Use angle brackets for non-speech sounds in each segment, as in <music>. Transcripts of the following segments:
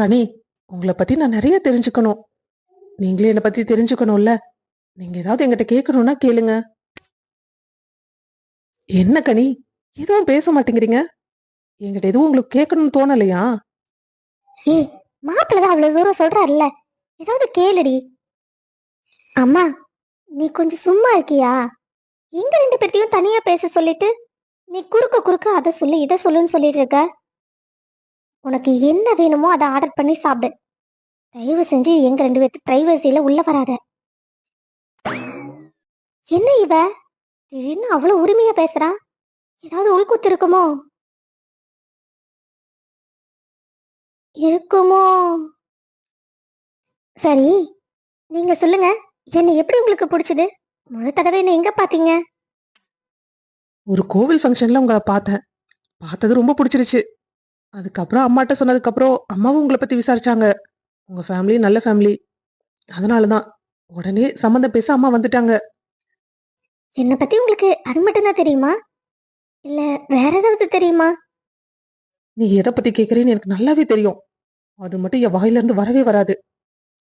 கனி உங்களை பத்தி நான் நிறைய தெரிஞ்சுக்கணும். நீங்களே என்னை பத்தி தெரிஞ்சுக்கணும்ல. நீங்க ஏதாவது எங்கிட்ட கேட்கணும்னா கேளுங்க. என்ன கனி? எதுவும் பேச மாட்டேங்கிறீங்க? எங்கிட்ட எதுவும் உங்களுக்கு கேட்கணும்னு தோணலையா? ஏய் மாப்பிள்ள தான் அவ்வளவு தூரம் சொல்றாருல்ல. ஏதாவது கேளுடி. அம்மா நீ கொஞ்சம் சும்மா இருக்கியா? எங்க ரெண்டு பேர்த்தையும் தனியா பேச சொல்லிட்டு நீ குறுக்க குறுக்க அதை சொல்லு இதை சொல்லுன்னு சொல்லிட்டு இருக்க? உனக்கு என்ன வேணுமோ அதை ஆர்டர் பண்ணி சாப்பிடு. தயவு செஞ்சு எங்க ரெண்டு பேர்த்து பிரைவசியில உள்ள வராத. என்ன இவ? திடீர்னு அவ்வளவு உரிமையா பேசுறா? ஏதாவது உள்குத்து இருக்குமோ? இருக்குமோ? சரி நீங்க சொல்லுங்க. என்ன எப்படி உங்களுக்கு பிடிச்சது? முத தடவை என்ன எங்க பாத்தீங்க? ஒரு கோவில் ஃபங்க்ஷன்ல உங்களை பார்த்தேன். பார்த்தது ரொம்ப பிடிச்சிருச்சு. அதுக்கப்புறம் அம்மாட்ட சொன்னதுக்கப்புறம் அம்மாவும் உங்களை பத்தி விசாரிச்சாங்க. உங்க ஃபேமிலி நல்ல ஃபேமிலி அதனால தான் உடனே சம்மந்தம் பேச அம்மா வந்துட்டாங்க. என்ன பத்தி உங்களுக்கு அது மட்டும்தான் தெரியுமா? இல்ல வேற ஏதாவது தெரியுமா? நீ எதை பத்தி கேக்குறேன்னு எனக்கு நல்லாவே தெரியும். அது மட்டும் என் வாயில இருந்து வரவே வராது.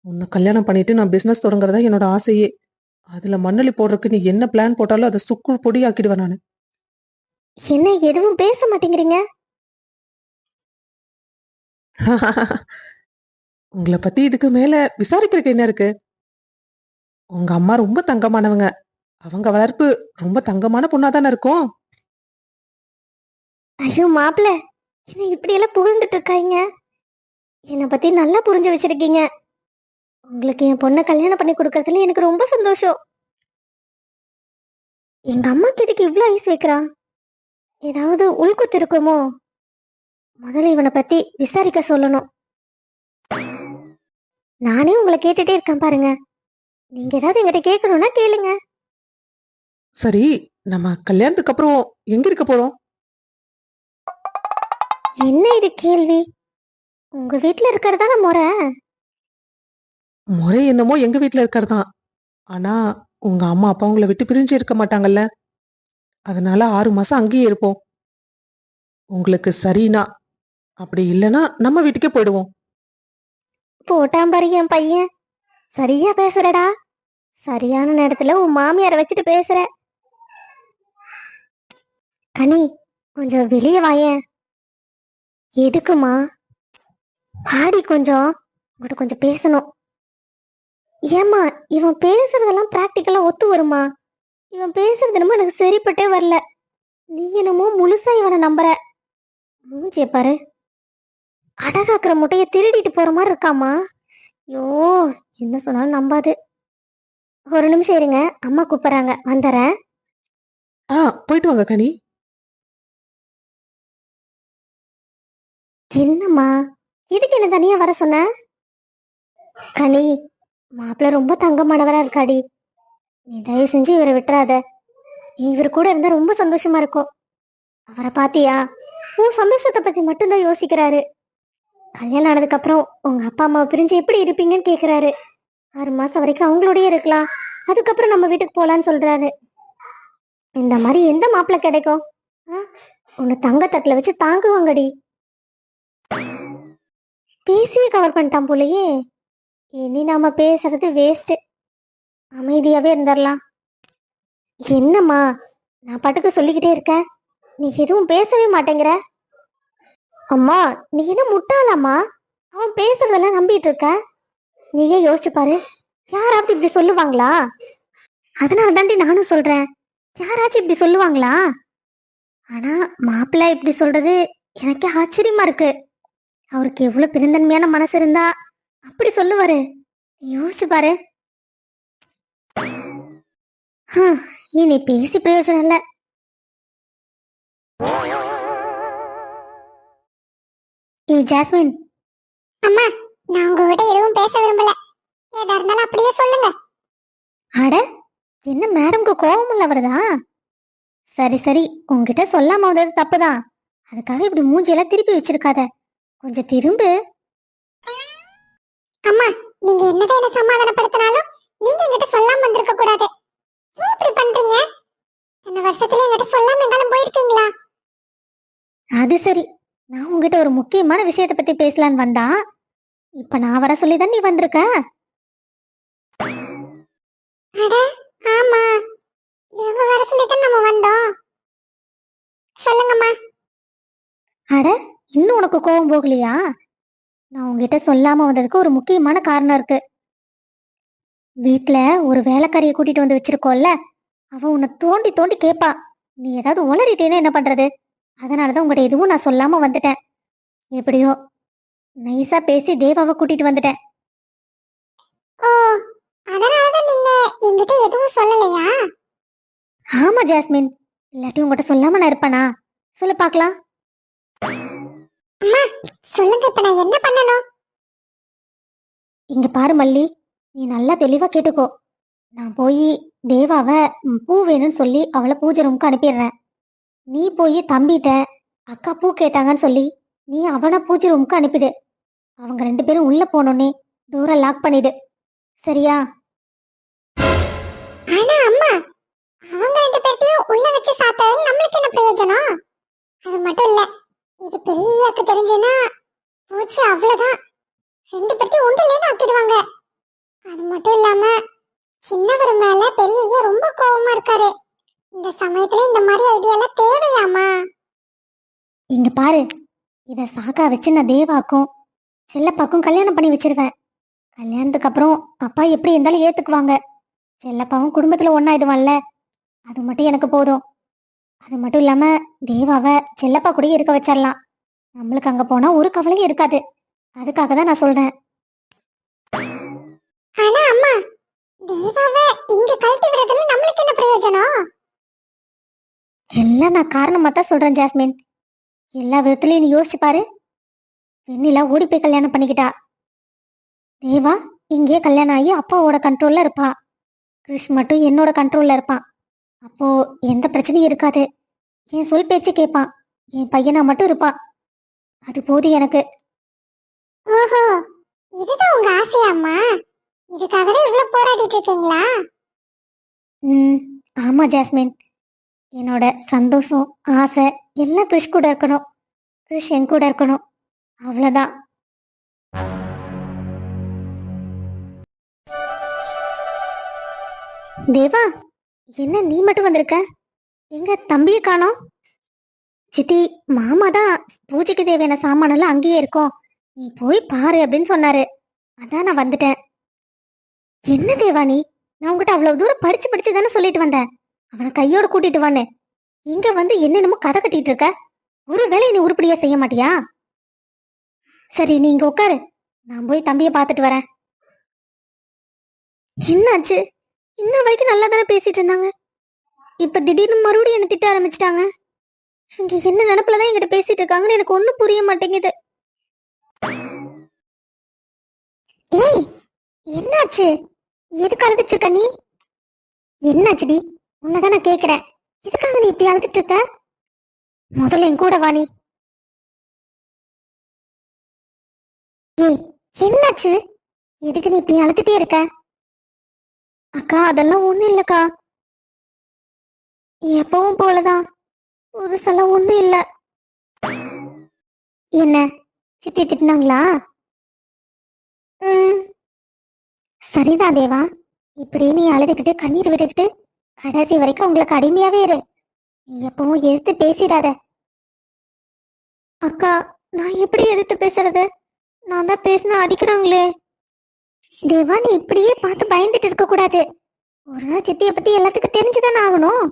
உன்னை கல்யாணம் பண்ணிட்டு நான் பிசினஸ் தொடங்குறதா என்னோட ஆசையே. அதுல மண்ணலி போடுறதுக்கு நீ என்ன பிளான் போட்டாலும் அதை சுக்கு பொடி ஆக்கிடுவேன் நான். என்ன எதுவும் பேச மாட்டேங்கிறீங்க? உங்களை பத்தி இதுக்கு மேல விசாரிக்கிறதுக்கு என்ன இருக்கு? உங்க அம்மா ரொம்ப தங்கமானவங்க. அவங்க வளர்ப்பு ரொம்ப தங்கமான பொண்ணா தானே இருக்கும்? ஐயோ மாப்பிள்ள என்ன இப்படி எல்லாம் புகழ்ந்துட்டு இருக்காங்க என்னை பத்தி நல்லா புரிஞ்சு வச்சிருக்கீங்க. உங்களுக்கு என் பொண்ணை கல்யாணம் பண்ணி கொடுக்கறதுல எனக்கு ரொம்ப சந்தோஷம். எங்க அம்மாக்கு கிட்டக்கு இவ்வளோ ஐஸ் வைக்கிறான் ஏதாவது உள்குத்து இருக்குமோ? முதல்ல இவனை பத்தி விசாரிக்க சொல்லணும். நானே உங்களை கேட்டுட்டே இருக்கேன் பாருங்க. நீங்க ஏதாவது என்கிட்ட கேட்கணும்னா கேளுங்க. சரி நம்ம கல்யாணத்துக்கு அப்புறம் எங்க இருக்க போறோம்? என்ன இது கேள்வி? உங்க வீட்ல இருக்கிறதா முறை? முறை என்னமோ எங்க வீட்ல இருக்கிறதான் ஆனா உங்க அம்மா அப்பா உங்களை விட்டு பிரிஞ்சு இருக்க மாட்டாங்கல்ல. அதனால ஆறு மாசம் அங்கேயே இருப்போம். உங்களுக்கு சரினா அப்படி இல்லைன்னா நம்ம வீட்டுக்கே போயிடுவோம். போட்டான் பாரு என் பையன். சரியா பேசுறடா. சரியான நேரத்துல உன் மாமியார வச்சுட்டு பேசுற. கனி கொஞ்சம் வெளியே வாயேன். எதுக்குமா? பாடி கொஞ்சம். உங்கள்கிட்ட கொஞ்சம் பேசணும். ஏம்மா இவன் பேசுறதெல்லாம் ப்ராக்டிக்கலா ஒத்து வருமா? இவன் பேசுறது என்னமோ எனக்கு சரிப்பட்டே வரல. நீ என்னமோ முழுசா இவனை நம்புற. மூஞ்சிய பாரு. அடகாக்குற முட்டைய திருடிட்டு போற மாதிரி இருக்காமா ஐயோ என்ன சொன்னாலும் நம்பாது. ஒரு நிமிஷம் இருங்க அம்மா கூப்பிடுறாங்க. வந்துடுறேன். ஆ போயிட்டு வாங்க கனி. என்னம்மா? எதுக்கு என்ன தனியா வர சொன்ன? கனி மாப்பிள்ள ரொம்ப தங்கமானவரா இருக்காடி. நீ தயவு செஞ்சு இவரை விட்டுறாத. இவர் கூட இருந்தா ரொம்ப சந்தோஷமா இருக்கும். அவரை பாத்தியா? உன் சந்தோஷத்தை பத்தி மட்டும்தான் யோசிக்கிறாரு. கல்யாணம் ஆனதுக்கப்புறம் உங்க அப்பா அம்மாவை பிரிஞ்சு எப்படி இருப்பீங்கன்னு கேக்குறாரு. ஆறு மாசம் வரைக்கும் அவங்களோடய இருக்கலாம். அதுக்கப்புறம் நம்ம வீட்டுக்கு போகலான்னு சொல்றாரு. இந்த மாதிரி எந்த மாப்பிள்ள கிடைக்கும்? ஆ? உன்னை தட்டில் வச்சு தாங்குவாங்கடி. பேசியே கவர் பண்ணிட்டான் போலயே. இனி நாம பேசுறது வேஸ்ட் அமைதியாவே இருந்துடலாம். என்னம்மா நான் பாட்டுக்கு சொல்லிக்கிட்டே இருக்கேன். நீ எதுவும் பேசவே மாட்டேங்கிற. அம்மா நீ என்ன முட்டாளாம்மா? அவன் பேசுறதெல்லாம் நம்பிட்டு இருக்க நீயே யோசிச்சு பாரு. யாராவது இப்படி சொல்லுவாங்களா? அதனால தாண்டி நானும் சொல்றேன். யாராச்சும் இப்படி சொல்லுவாங்களா? ஆனா மாப்பிள்ளை இப்படி சொல்றது எனக்கே ஆச்சரியமா இருக்கு. அவருக்கு எவ்வளவு பெருந்தன்மையான மனசு இருந்தா அப்படி சொல்லுவாரு. யோசிச்சு பாரு. இனி பேசி பிரயோஜனம் இல்லை. ஜாஸ்மின். அம்மா நான் உங்ககிட்ட எதுவும் பேச விரும்பல. ஏதா இருந்தாலும் அப்படியே சொல்லுங்க. அட என்ன மேடம்க்கு கோவம் வருதா சரி சரி உன்கிட்ட சொல்லாம வந்தது தப்புதான். அதுக்காக இப்படி மூஞ்சியெல்லாம் திருப்பி வச்சிருக்காத. கொஞ்சம் திரும்பு. அம்மா நீங்க என்னதான் என்ன சமாதானப்படுத்தினாலும் நீங்க என்கிட்ட சொல்லாம வந்திருக்க கூடாது. ஏன் இப்படி பண்றீங்க? இந்த வருஷத்துல என்கிட்ட சொல்லாம எங்காலும் போயிருக்கீங்களா? அது சரி நான் உங்ககிட்ட ஒரு முக்கியமான விஷயத்தை பத்தி பேசலான்னு வந்தா இப்ப நான் வர சொல்லிதான் நீ வந்திருக்க? அட ஆமா. இவங்க வர நம்ம வந்தோம். சொல்லுங்கம்மா. அட இன்னும் உனக்கு கோவம் போகலையா? நான் உங்ககிட்ட சொல்லாம வந்ததுக்கு ஒரு முக்கியமான காரணம் இருக்கு. வீட்ல ஒரு வேலைக்காரியை கூட்டிட்டு வந்து வச்சிருக்கோல்ல அவ உன்னை தோண்டி தோண்டி கேப்பா. நீ ஏதாவது உளறிட்டேன்னா என்ன பண்றது? அதனாலதான் உங்ககிட்ட எதுவும் நான் சொல்லாம வந்துட்டேன். எப்படியோ நைஸா பேசி தேவாவை கூட்டிட்டு வந்துட்டேன். ஓ அதனாலதான் நீங்க என்கிட்ட எதுவும் சொல்லலையா? ஆமா ஜாஸ்மின். இல்லாட்டி உங்ககிட்ட சொல்லாம நான் இருப்பேனா? சொல்லு பார்க்கலாம். அம்மா சொல்லுங்க இப்ப நான் என்ன பண்ணணும்? இங்க பாரு மல்லி. நீ நல்லா தெளிவா கேட்டுக்கோ. நான் போய் தேவாவை பூ வேணும்னு சொல்லி அவளை பூஜை ரூமுக்கு அனுப்பிடுறேன். நீ போய் தம்பிட்ட அக்கா பூ கேட்டாங்கன்னு சொல்லி நீ அவனை பூஜை ரூமுக்கு அனுப்பிடு. அவங்க ரெண்டு பேரும் உள்ள போனோன்னே டோரை லாக் பண்ணிடு. சரியா? ஆனா அம்மா அவங்க ரெண்டு பேர்த்தையும் உள்ள வச்சு சாப்பிட்டது நம்மளுக்கு என்ன பிரயோஜனம்? அது மட்டும் இல்ல இது பெரியக்கு தெரிஞ்சுன்னா பூச்சி அவ்வளவுதான். ரெண்டு பேர்த்தையும் உண்டுலேன்னு ஆக்கிடுவாங்க. அது மட்டும் இல்லாம சின்னவர் மேல பெரிய ரொம்ப கோவமா இருக்காரு. இந்த சமயத்துல இந்த மாதிரி ஐடியாலாம் தேவையாமா இங்க பாரு இத சாக்கா வச்சு நான் தேவாக்கும். செல்லப்பாக்கும் கல்யாணம் பண்ணி வச்சிருவேன். கல்யாணத்துக்கு அப்புறம் அப்பா எப்படி இருந்தாலும் ஏத்துக்குவாங்க. செல்லப்பாவும் குடும்பத்துல ஒன்னாயிடுவான்ல அது மட்டும் எனக்கு போதும். அது மட்டும் இல்லாம தேவாவை செல்லப்பா கூட இருக்க வச்சிடலாம் நம்மளுக்கு அங்க போனா ஒரு கவலையும் இருக்காது. அதுக்காக தான் நான் சொல்றேன். ஆனா அம்மா தேவாவை இங்க கழட்டி விடுறதுல நம்மளுக்கு என்ன பிரயோஜனம்? எல்லாம் நான் காரணமா தான் சொல்றேன் ஜாஸ்மின். எல்லா விதத்துலயும் நீ யோசிச்சு பாரு. வெண்ணிலா ஓடி போய் கல்யாணம் பண்ணிக்கிட்டா. தேவா இங்கேயே கல்யாணம் ஆகி அப்பாவோட கண்ட்ரோல்ல இருப்பா. கிருஷ் மட்டும் என்னோட கண்ட்ரோல்ல இருப்பான் அப்போ எந்த பிரச்சனையும் இருக்காது. என் சொல் பேச்சு கேட்பான் என் பையனா மட்டும் இருப்பான் அது போதும் எனக்கு. ஓஹோ இதுதான் உங்க ஆசையாம்மா? இதுக்காக தான் இவ்வளவு போராடிட்டு இருக்கீங்களா? ம் ஆமா ஜாஸ்மின். என்னோட சந்தோஷம் ஆசை எல்லாம் கிறிஷ் கூட இருக்கணும். கிறிஷ் என் கூட இருக்கணும். அவ்வளோதான் தேவா என்ன நீ மட்டும் வந்திருக்க? எங்க தம்பியை காணோம். சித்தி மாமா தான் பூஜைக்கு தேவையான சாமானெல்லாம் அங்கேயே இருக்கும். நீ போய் பாரு அப்படின்னு சொன்னாரு. அதான் நான் வந்துட்டேன். என்ன தேவா நீ? நான் உங்ககிட்ட அவ்வளவு தூரம் படிச்சு படிச்சு தானே சொல்லிட்டு வந்தேன். அவனை கையோட கூட்டிட்டு வான்னு. இங்க வந்து என்னென்னமோ கதை கட்டிட்டு இருக்க. ஒரு வேலையை நீ உருப்படியா செய்ய மாட்டியா? சரி நீ இங்க உட்காரு. நான் போய் தம்பியை பார்த்துட்டு வரேன். என்னாச்சு? இன்ன வரைக்கும் நல்லா தானே பேசிட்டு இருந்தாங்க. இப்ப திடீர்னு மறுபடியும் என்ன திட்ட ஆரம்பிச்சிட்டாங்க. இங்க என்ன நினப்புலதான் எங்கிட்ட பேசிட்டு இருக்காங்கன்னு எனக்கு ஒன்றும் புரிய மாட்டேங்குது. ஏய் என்னாச்சு? எதுக்கு அழுதுட்டு இருக்க நீ? என்னாச்சுடி உன்னதான் நான் கேக்குறேன் எதுக்காக நீ இப்படி அழுதுட்டு இருக்க? முதல்ல என் கூட வா நீ. ஏய் என்னாச்சு? எதுக்கு நீ இப்படி அழுதுட்டே இருக்க? அக்கா அதெல்லாம் ஒண்ணும் இல்லக்கா. எப்பவும் போலதான். புதுசெல்லாம் ஒண்ணும் இல்ல. என்ன சித்தி திட்டினாங்களா? சரிதான் தேவா. இப்படி நீ அழுதுகிட்டு கண்ணீர் விட்டுக்கிட்டு கடைசி வரைக்கும் உங்களுக்கு அடிமையாவே இரு. எப்பவும் எதிர்த்து பேசிடாத. அக்கா நான் எப்படி எதிர்த்து பேசுறது? நான் தான் பேசினா அடிக்கிறாங்களே. தேவா நீ இப்படியே பார்த்து பயந்துட்டு இருக்க கூடாது. ஒரு நாள் சித்திய பத்தி எல்லாத்துக்கும் தெரிஞ்சுதானே ஆகணும்.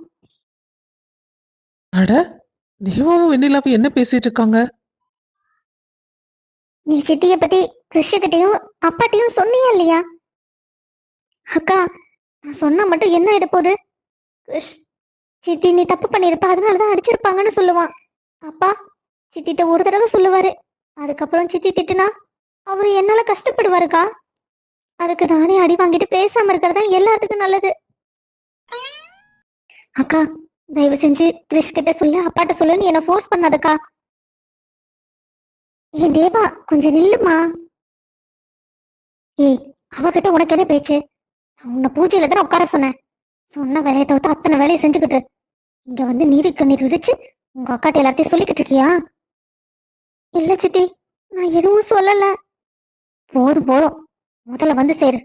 அட தேவாவும் வெண்ணிலாவும் என்ன பேசிட்டு இருக்காங்க? நீ சித்திய பத்தி கிருஷ்ணகிட்டையும் அப்பாட்டையும் சொன்னியா இல்லையா? அக்கா நான் சொன்னா மட்டும் என்ன ஆயிட போகுது? சித்தி நீ தப்பு பண்ணிருப்ப அதனாலதான் அடிச்சிருப்பாங்கன்னு சொல்லுவான். அப்பா சித்திட்ட ஒரு தடவை சொல்லுவாரு. அதுக்கப்புறம் சித்தி திட்டுனா அவரு என்னால கஷ்டப்படுவாருக்கா? அதுக்கு நானே அடி வாங்கிட்டு பேசாம இருக்கிறது தான் எல்லாத்துக்கும் நல்லது. அக்கா தயவு செஞ்சு கிருஷ் கிட்ட சொல்லு அப்பாட்ட சொல்லுன்னு என்ன ஃபோர்ஸ் பண்ணாதக்கா. ஏ தேவா கொஞ்சம் நில்லுமா? ஏய் அவகிட்ட உனக்கு என்ன பேச்சு? நான் உன்னை பூஜையில தானே உட்கார சொன்னேன். சொன்ன வேலையை தவிர்த்து அத்தனை வேலையை செஞ்சுக்கிட்டு இங்க வந்து நீரி கண்ணீர் விரிச்சு உங்க அக்காட்ட எல்லாத்தையும் சொல்லிக்கிட்டு இருக்கியா? இல்ல சித்தி நான் எதுவும் சொல்லல. போதும் போதும். முதல்ல வந்து சேரு.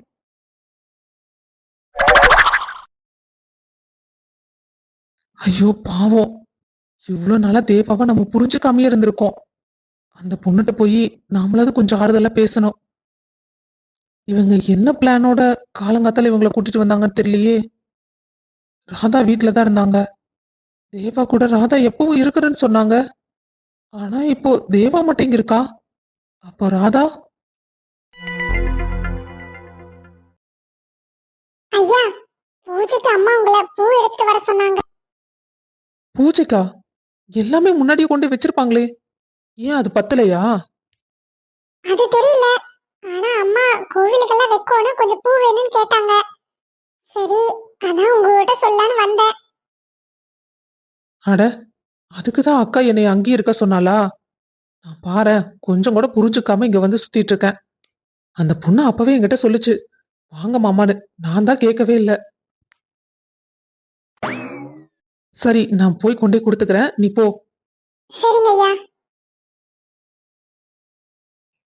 ஐயோ பாவம். இவ்வளோ நாளா தேவாவை நம்ம புரிஞ்சுக்காமயே இருந்திருக்கோம். அந்த பொண்ணுகிட்ட போய் நாமளாவது கொஞ்சம் ஆறுதலா பேசணும். இவங்க என்ன பிளானோட காலங்காத்தால இவங்களை கூட்டிட்டு வந்தாங்கன்னு தெரியலையே. ராதா வீட்டில தான் இருந்தாங்க. தேவா கூட ராதா எப்பவும் இருக்கிறேன்னு சொன்னாங்க. ஆனா இப்போ தேவா மட்டும் இங்க இருக்கா? அப்போ ராதா? ஐயா பூஜைக்கு அம்மா உங்களை பூ எடுத்துட்டு வர சொன்னாங்க. பூஜைக்கா? எல்லாமே முன்னாடியே கொண்டு வச்சிருப்பாங்களே. ஏன் அது பத்தலையா? அது தெரியல. ஆனா அம்மா கோவிலுக்கெல்லாம் வைக்கணும் கொஞ்சம் பூ வேணும்னு கேட்டாங்க. சரி அதான் உங்ககிட்ட சொல்லலான்னு வந்தேன். அட அதுக்குதான் அக்கா என்னை அங்கேயே இருக்க சொன்னாளா? நான் பாரேன் கொஞ்சம் கூட புரிஞ்சுக்காம இங்க வந்து சுத்திட்டு இருக்கேன். அந்த பொண்ணு அப்பவே என்கிட்ட சொல்லுச்சு வாங்க மாமான்னு. நான் தான் கேட்கவே இல்ல. சரி நான் போய் கொண்டே கொடுத்துக்கிறேன். நீ போ. சரிங்க ஐயா.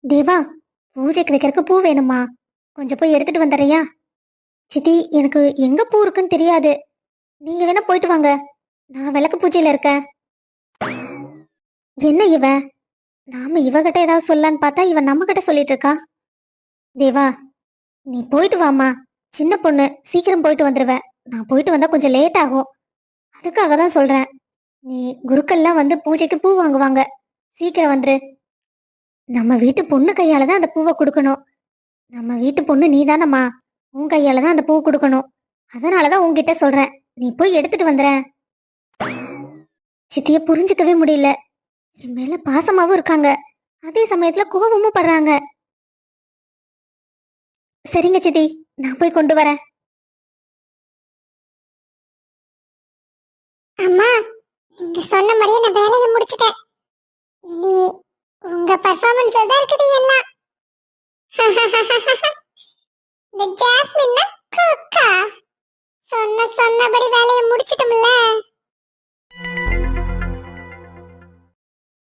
தேவா பூஜைக்கு வைக்கிறதுக்கு பூ வேணுமா? கொஞ்சம் போய் எடுத்துட்டு வந்துடுறியா? சித்தி எனக்கு எங்க பூ இருக்குன்னு தெரியாது. நீங்க வேணா போயிட்டு வாங்க. நான் விளக்கு பூஜையில இருக்கேன். என்ன இவ? நாம இவகிட்ட ஏதாவது சொல்லலான்னு பார்த்தா இவன் நம்ம கிட்ட சொல்லிட்டு இருக்கா தேவா நீ போயிட்டு வாமா சின்ன பொண்ணு சீக்கிரம் போயிட்டு வந்துருவ. நான் போயிட்டு வந்தா கொஞ்சம் லேட் ஆகும். அதுக்காக தான் சொல்றேன். நீ குருக்கள்லாம் வந்து பூஜைக்கு பூ வாங்குவாங்க. சீக்கிரம் வந்துரு. நம்ம வீட்டு பொண்ணு கையால தான் அந்த பூவை கொடுக்கணும். நம்ம வீட்டு பொண்ணு நீ தானம்மா உன் கையால தான் அந்த பூ கொடுக்கணும். அதனாலதான் உன்கிட்ட சொல்றேன். நீ போய் எடுத்துட்டு வந்துற. சித்திய புரிஞ்சுக்கவே முடியல. என் மேல பாசமாவும் இருக்காங்க. அதே சமயத்துல கோபமும் படுறாங்க. சரிங்க சித்தி நான் போய் கொண்டு வரேன். அம்மா நீங்க சொன்ன மாதிரியே நான் வேலையை முடிச்சிட்டேன். இனி உங்க பர்ஃபார்மன்ஸ் தான் இருக்குது எல்லாம் <laughs> இந்த ஜாஸ்மின்னா குக்கா. சொன்ன சொன்னபடி வேலையை முடிச்சிட்டோம்ல.